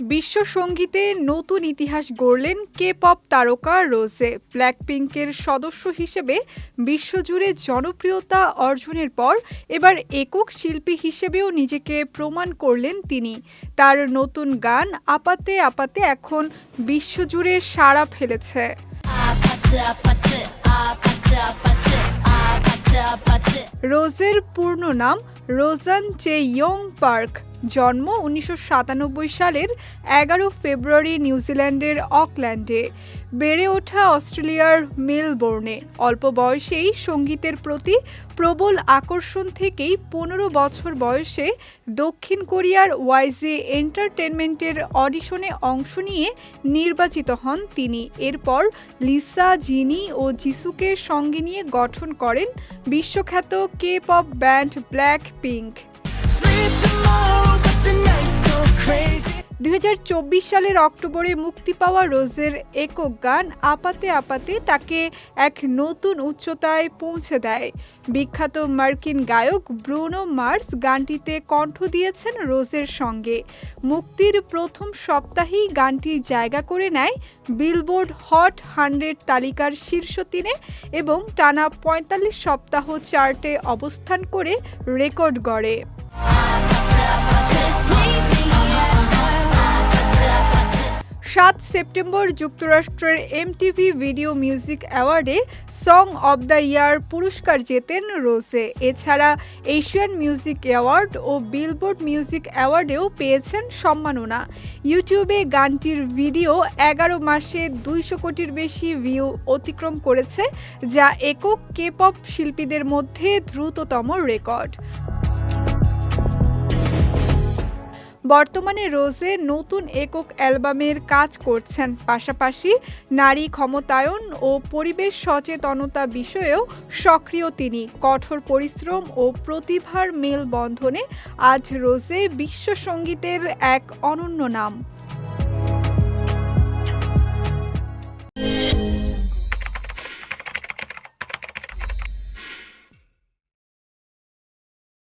বিশ্ব সঙ্গীতে নতুন ইতিহাস গড়লেন কে পপ তারকা রোজে ব্ল্যাক পিঙ্কের সদস্য হিসেবে বিশ্বজুড়ে জনপ্রিয়তা অর্জনের পর এবার একক শিল্পী হিসেবেও নিজেকে প্রমাণ করলেন তিনি। তার নতুন গান আপাতে আপাতে এখন বিশ্বজুড়ে সাড়া ফেলেছে। রোজের পূর্ণ নাম Rosan Jae Young Park. জন্ম উনিশশো সাতানব্বই সালের এগারো ফেব্রুয়ারি নিউজিল্যান্ডের অকল্যান্ডে। বেড়ে ওঠা অস্ট্রেলিয়ার মেলবোর্নে। অল্প বয়সেই সঙ্গীতের প্রতি প্রবল আকর্ষণ থেকেই পনেরো বছর বয়সে দক্ষিণ কোরিয়ার ওয়াইজে এন্টারটেনমেন্টের অডিশনে অংশ নিয়ে নির্বাচিত হন তিনি। এরপর লিসা, জিনি ও জিসুকে সঙ্গে নিয়ে গঠন করেন বিশ্বখ্যাত K pop band Blackpink দু হাজার চব্বিশ সালের অক্টোবরে মুক্তি পাওয়া রোজের একক গান আপাতে আপাতে তাকে এক নতুন উচ্চতায় পৌঁছে দেয়। বিখ্যাত মার্কিন গায়ক ব্রুনো মার্স গানটিতে কণ্ঠ দিয়েছেন রোজের সঙ্গে। মুক্তির প্রথম সপ্তাহেই গানটি জায়গা করে নেয় বিলবোর্ড হট হান্ড্রেড তালিকার শীর্ষ তিনে এবং টানা পঁয়তাল্লিশ সপ্তাহ চার্টে অবস্থান করে রেকর্ড গড়ে। সাত সেপ্টেম্বর যুক্তরাষ্ট্রের এমটিভি ভিডিও মিউজিক অ্যাওয়ার্ডে সং অব দ্য ইয়ার পুরস্কার জেতেন রোজে এছাড়া এশিয়ান মিউজিক অ্যাওয়ার্ড ও বিলবোর্ড মিউজিক অ্যাওয়ার্ডেও পেয়েছেন সম্মাননা। ইউটিউবে গানটির ভিডিও এগারো মাসে দুইশো কোটির বেশি ভিউ অতিক্রম করেছে, যা একক কে পপ শিল্পীদের মধ্যে দ্রুততম রেকর্ড। বর্তমানে রোজে নতুন একক অ্যালবামের কাজ করছেন। পাশাপাশি নারী ক্ষমতায়ন ও পরিবেশ সচেতনতা বিষয়েও সক্রিয় তিনি। কঠোর পরিশ্রম ও প্রতিভার মেলবন্ধনে আজ রোজে বিশ্ব সঙ্গীতের এক অনন্য নাম।